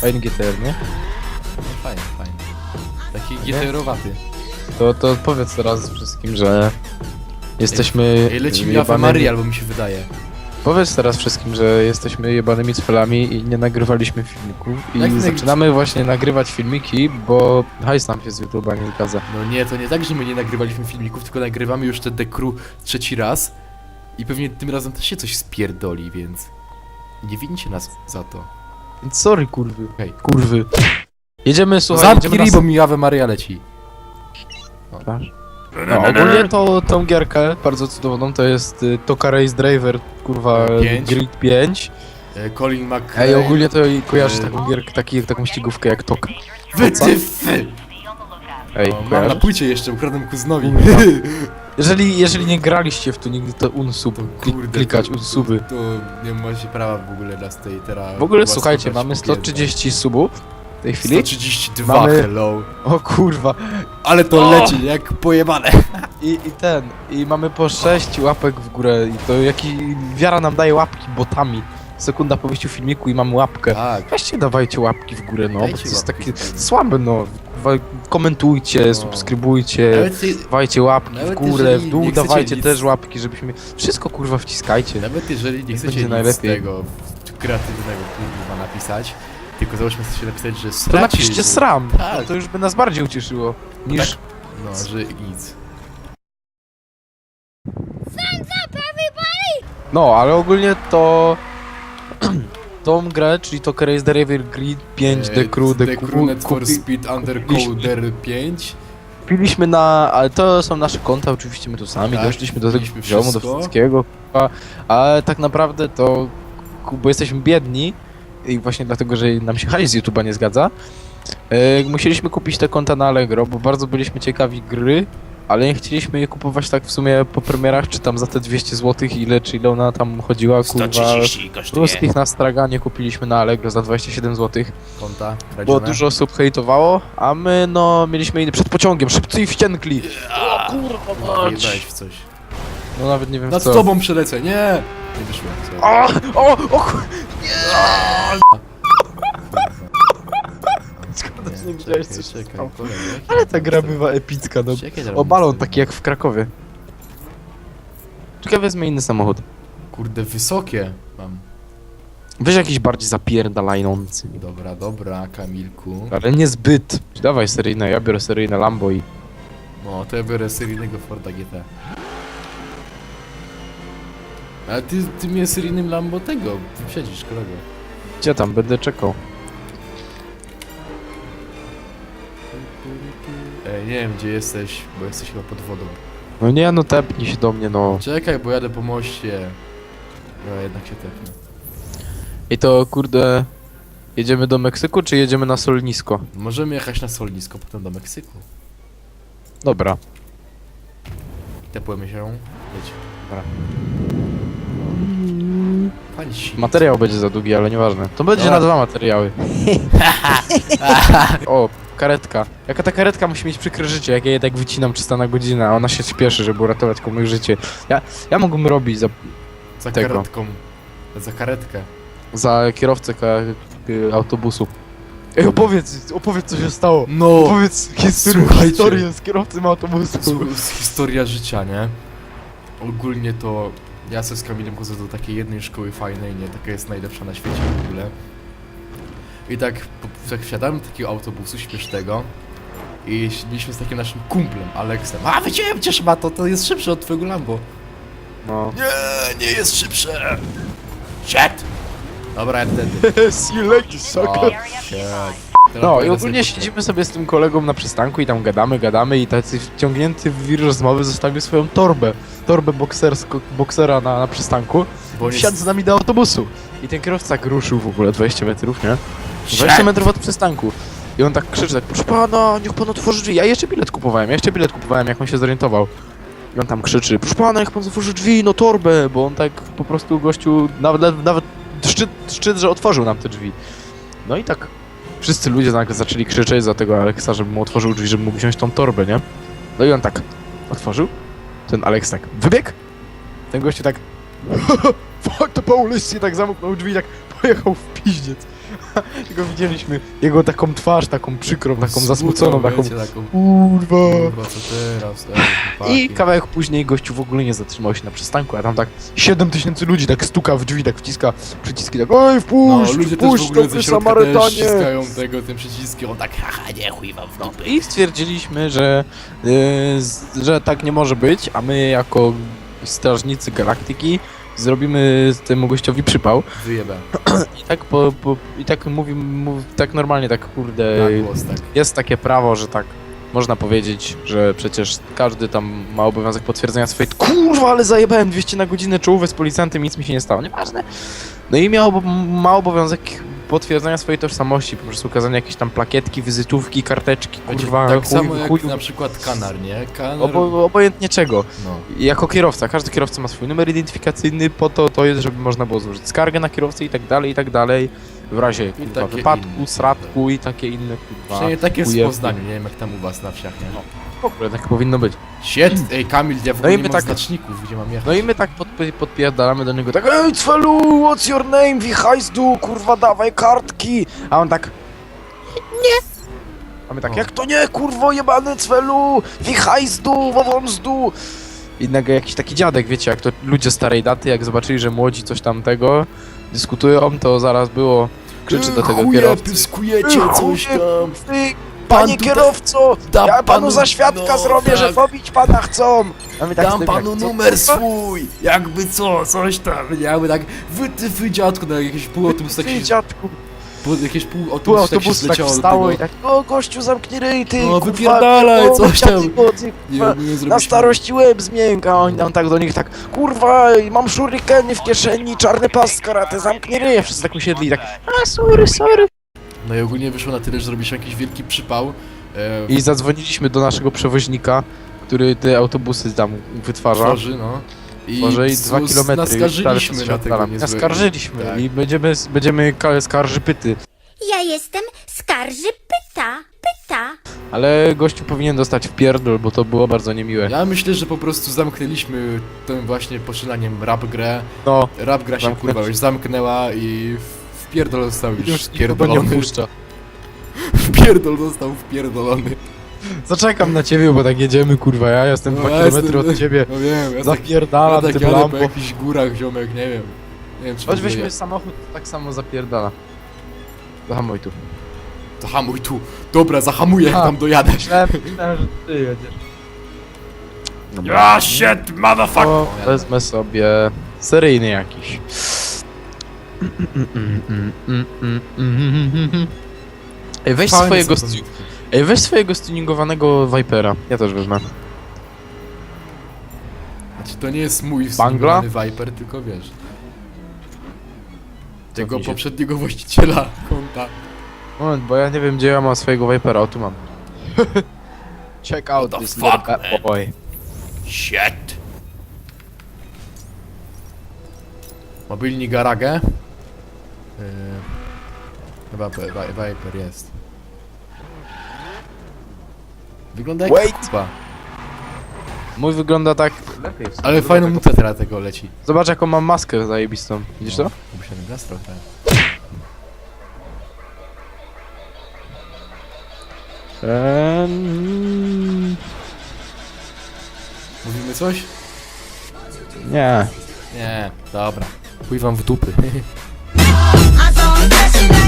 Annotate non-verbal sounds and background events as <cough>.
Fajny GTR, nie? Fajnie, fajnie. Taki GTR-owaty. To, to powiedz teraz wszystkim, że jesteśmy Ej, leci mi Ave Maria, albo mi się wydaje. Powiedz teraz wszystkim, że jesteśmy jebanymi cfelami i nie nagrywaliśmy filmików i Jak nag- zaczynamy właśnie nagrywać filmiki, bo hajs nam się z YouTube'a nie zgadza. No nie, to nie tak, że my nie nagrywaliśmy filmików, tylko nagrywamy już te The Crew trzeci raz i pewnie tym razem też się coś spierdoli, więc nie wincie nas za to. Więc sorry kurwy. Hej. Kurwy. Jedziemy, słuchaj, Zamknij jedziemy bo mi Ave Maria leci. No, ogólnie to tą gierkę bardzo cudowną to jest y, Toka Race Driver, kurwa, Pięć. Grid 5. E, Colin McRae. Ej, ogólnie to kojarzysz y, taką gierkę, taki, taką ścigówkę jak Tok. Wytyfy! Ej, O, mam na kojarzysz? płycie jeszcze, ukradłem kuzynowi. <laughs> Jeżeli, jeżeli nie graliście w to nigdy, to unsub, klik, klikać unsuby. To nie macie prawa w ogóle dla tej teraz. W ogóle słuchajcie, mamy 130 subów w tej chwili. 132, Mamy- hello. <laughs> O kurwa. Ale to O! leci jak pojebane. <laughs> I, I ten, i mamy po 6 łapek w górę i to jaki wiara nam daje łapki botami. Sekunda po wyjściu filmiku i mamy łapkę. Tak. Weźcie dawajcie łapki w górę, no, bo Dajcie to jest łapki takie w górę. słabe, no. Komentujcie, No. subskrybujcie, Nawet, je- dawajcie łapki w nawet górę, jeżeli w dół nie chcecie dawajcie nic- też łapki, żebyśmy... Wszystko kurwa wciskajcie. nawet jeżeli nie Będzie chcecie nic najlepiej. tego kreatywnego kurwa napisać, tylko załóżmy chcecie napisać, że To napiszcie sram, Tak. no to już by nas bardziej ucieszyło niż... No, że nic. No, ale ogólnie to... tą grę, czyli to Race Driver Grid 5 The Crew, The The Crew Net for Speed Undercoder 5. kupiliśmy na... Ale to są nasze konta, oczywiście my tu sami Tak, doszliśmy do tego poziomu, do wszystkiego, ale tak naprawdę to... Bo jesteśmy biedni i właśnie dlatego, że nam się hajs z YouTube'a nie zgadza, e, musieliśmy kupić te konta na Allegro, bo bardzo byliśmy ciekawi gry, ale nie chcieliśmy je kupować tak w sumie po premierach, czy tam za te 200 zł, ile, czy ile ona tam chodziła, kurwa. 130 kosztuje. Ruskich na straganie kupiliśmy na Allegro za 27 zł, Konta, bo kradzione. dużo osób hejtowało, a my no mieliśmy inny przed pociągiem, szybcy i. O kurwa Wjebałeś w coś. No nawet nie wiem Nad co. tobą przelecę, nie! Nie wyszło. sorry. O, o, o kur... Szkoda, że nie widziałeś co się czekaj, Ale ta gra bywa epicka, no. Czekaj, zaraz O, balon jestem. taki jak w Krakowie. Czekaj, wezmę inny samochód. Kurde, wysokie mam. Weź jakiś bardziej zapierdalający. Dobra, dobra, Kamilku. Ale niezbyt. Dawaj seryjne, ja biorę seryjne Lambo i... No, to ja biorę seryjnego Forda GT. Ale ty, ty mnie seryjnym Lambo tego wyprzedzisz, kolego. Gdzie tam? Będę czekał. Nie wiem gdzie jesteś, bo jesteś chyba pod wodą. No nie, no tepnij się do mnie, no. Czekaj, bo jadę po moście. No, jednak się tepnę. I to, kurde... Jedziemy do Meksyku, czy jedziemy na Solnisko? Możemy jechać na Solnisko, potem do Meksyku. Dobra. Tepłem się. Jedź. Dobra. Pani si. Materiał będzie za długi, ale nieważne. To będzie Dobra. na dwa materiały. <laughs> <laughs> o, karetka. Jaka ta karetka musi mieć przykre życie, jak ja je tak wycinam 300 na godzinę, a ona się śpieszy, żeby uratować komuś życie. Ja, ja mógłbym robić za, Za tego. karetką. Za karetkę. za kierowcę ka, y, autobusu. Ej, opowiedz, opowiedz co się stało. No! Opowiedz historię, słuchajcie. historię z kierowcą autobusu. Historia życia, nie? Ogólnie to ja se z Kamilem chodzę do takiej jednej szkoły fajnej, nie? Taka jest najlepsza na świecie w ogóle. I tak, tak wsiadamy do takiego autobusu śmiesznego i szliśmy z takim naszym kumplem, Aleksem. A, wiedziałem cię, ma to, to jest szybsze od twojego Lambo. No. Nie, nie jest szybsze. Shit! Dobra, ja wtedy. See you later, sucker. O, shit. Teraz No i ogólnie siedzimy sobie z tym kolegą na przystanku i tam gadamy, gadamy i tacy wciągnięty w wir rozmowy zostawił swoją torbę. Torbę boksersko, boksera na, na przystanku. Bo Wsiadł jest... z nami do autobusu. I ten kierowca tak ruszył w ogóle 20 metrów, nie? Shit. 20 metrów od przystanku. I on tak krzyczy tak, proszę pana, niech pan otworzy drzwi. Ja jeszcze bilet kupowałem, ja jeszcze bilet kupowałem, jak on się zorientował. I on tam krzyczy, proszę pana, niech pan otworzy drzwi, no torbę, bo on tak po prostu gościu, nawet, nawet szczyt, szczyt, że otworzył nam te drzwi. No i tak wszyscy ludzie nagle zaczęli krzyczeć za tego Aleksa, żeby mu otworzył drzwi, żeby mógł wziąć tą torbę, nie? No i on tak otworzył, ten Aleks tak wybiegł, ten gościu tak <laughs> fuck the police i tak zamknął drzwi i tak pojechał w piździec. <laughs> Jego widzieliśmy, jego taką twarz, taką przykrą, taką zasmuconą, taką wiecie, taką kurwa. Kurwa, co teraz? Ej, chłopaki. I kawałek później gościu w ogóle nie zatrzymał się na przystanku, a tam tak 7 tysięcy ludzi tak stuka w drzwi, tak wciska przyciski, tak oj No, wpuść, ludzie też w wpuść, ogóle dobry ze środka też Samarytanie. ściskają tego, tym przyciskiem, on tak, haha, nie chuj wam w dupy. I stwierdziliśmy, że, z- że tak nie może być, a my jako strażnicy galaktyki zrobimy temu gościowi przypał. Wyjebę. <clears throat> I tak po, po i tak mówi, mówi tak normalnie, tak kurde, Na głos, tak. jest takie prawo, że tak można powiedzieć, że przecież każdy tam ma obowiązek potwierdzenia swojej kurwa, ale zajebałem 200 na godzinę czołówę z policjantem, nic mi się nie stało, nieważne. No i miał, ma obowiązek potwierdzenia swojej tożsamości poprzez ukazanie jakiejś tam plakietki, wizytówki, karteczki, kurwa, tak chuj, samo jak chuju, na przykład kanar, nie? Kanar... obo, obojętnie czego. No. Jako kierowca, każdy kierowca ma swój numer identyfikacyjny, po to to jest, żeby można było złożyć skargę na kierowcę i tak dalej, i tak dalej. W razie kurwa, takie wypadku, inne. sratku i takie inne kurwa. Przynajmniej tak jest w. Poznaniu, nie wiem jak tam u was na wsiach, nie? W ogóle tak powinno być. Sied, ej Kamil, ja w No ogóle i nie my mam tak- znaczników, gdzie mam jechać. No i my tak pod, podpierdalamy do niego tak Ej Cwelu, what's your name? Wichajzdu, kurwa dawaj kartki! A on tak Nie! A my tak, O. jak to nie, kurwo jebany Cwelu! Wichajzdu, wowomzdu! I nagle jakiś taki dziadek, wiecie, jak to ludzie starej daty, jak zobaczyli, że młodzi coś tamtego dyskutują, to zaraz było krzyczy do tego Chuje, kierowcy. pyskujecie Ej, coś chuje, tam. Ty, Pan panie tutaj- kierowco, Dam ja panu za świadka no, zrobię, że tak. pobić pana chcą! A my tak Dam jak, panu co, numer <laughs> kurwa? swój, jakby co, coś tam? Jakby tak, wy, ty, wy dziadku, na jakieś pół autobusu tak Ty, się, dziadku, pół, jakieś pół tu autobusu tak się autobus tak zleciało do wstało i tego. tak, o gościu zamknij ryj, ty, No, kurwa, wypierdalaj, o, coś tam. ty, Nie, kurwa, nie Na zrobiliśmy- starości łeb zmięka, a on tam tak do nich tak, kurwa, mam shurikeny w kieszeni, czarny pas z karate, zamknij ryj, wszyscy tak usiedli i tak, a sorry, sorry. No i ogólnie wyszło na tyle, że zrobiliśmy jakiś wielki przypał. E, I zadzwoniliśmy do naszego przewoźnika, który te autobusy tam wytwarza. tworzy, no. I Może i dwa kilometry. Naskarżyliśmy na tego niezłego. Naskarżyliśmy Tak. i będziemy, będziemy ka- skarży pyty. Ja jestem skarży pyta, pyta. Ale gościu powinien dostać w pierdol, bo to było bardzo niemiłe. Ja myślę, że po prostu zamknęliśmy tym właśnie poczynaniem rap grę. No, Rap gra się Zamknę- kurwa już zamknęła i w- wpierdol został już, już nikogo nie wpierdolony. <laughs> Wpierdol został wpierdolony. Zaczekam na ciebie, bo tak jedziemy, kurwa, ja jestem No, dwa ja kilometry jestem- od ciebie. No wiem, ja tak, ja Zapierdalam tak tym jadę po lampo. jakichś górach, ziomek, nie wiem. Nie wiem, czy ogóle weźmy samochód, tak samo zapierdala. Zahamuj tu. Zahamuj tu. Dobra, zahamuję, jak A. tam dojadę. Myślałem, <laughs> myślałem, że ty jedziesz. Ja shit, motherfucker! Wezmę sobie seryjny jakiś. Ej, weź Fajne swojego, są stu- Ej, weź swojego stuningowanego Vipera. Ja też wezmę. Znaczy, to nie jest mój Bangla? wstrzymany Viper, tylko wiesz. Tego Cofnij się. poprzedniego właściciela konta. Moment, bo ja nie wiem gdzie ja mam swojego Vipera, o tu mam. <laughs> Check out What the this fuck, bad man? boy. Shit! Mobilni garagę? Yy, chyba Vi- Viper jest. Wygląda jak Wait. kupa. Mój wygląda tak... Lepiej. Ale fajną nutę teraz tego leci. Zobacz jaką mam maskę zajebistą. Widzisz to? Musiałem gaz trochę. Eee, Mówimy coś? nie. Nie, dobra. Chuj wam w dupy. <laughs> dancing, dancing.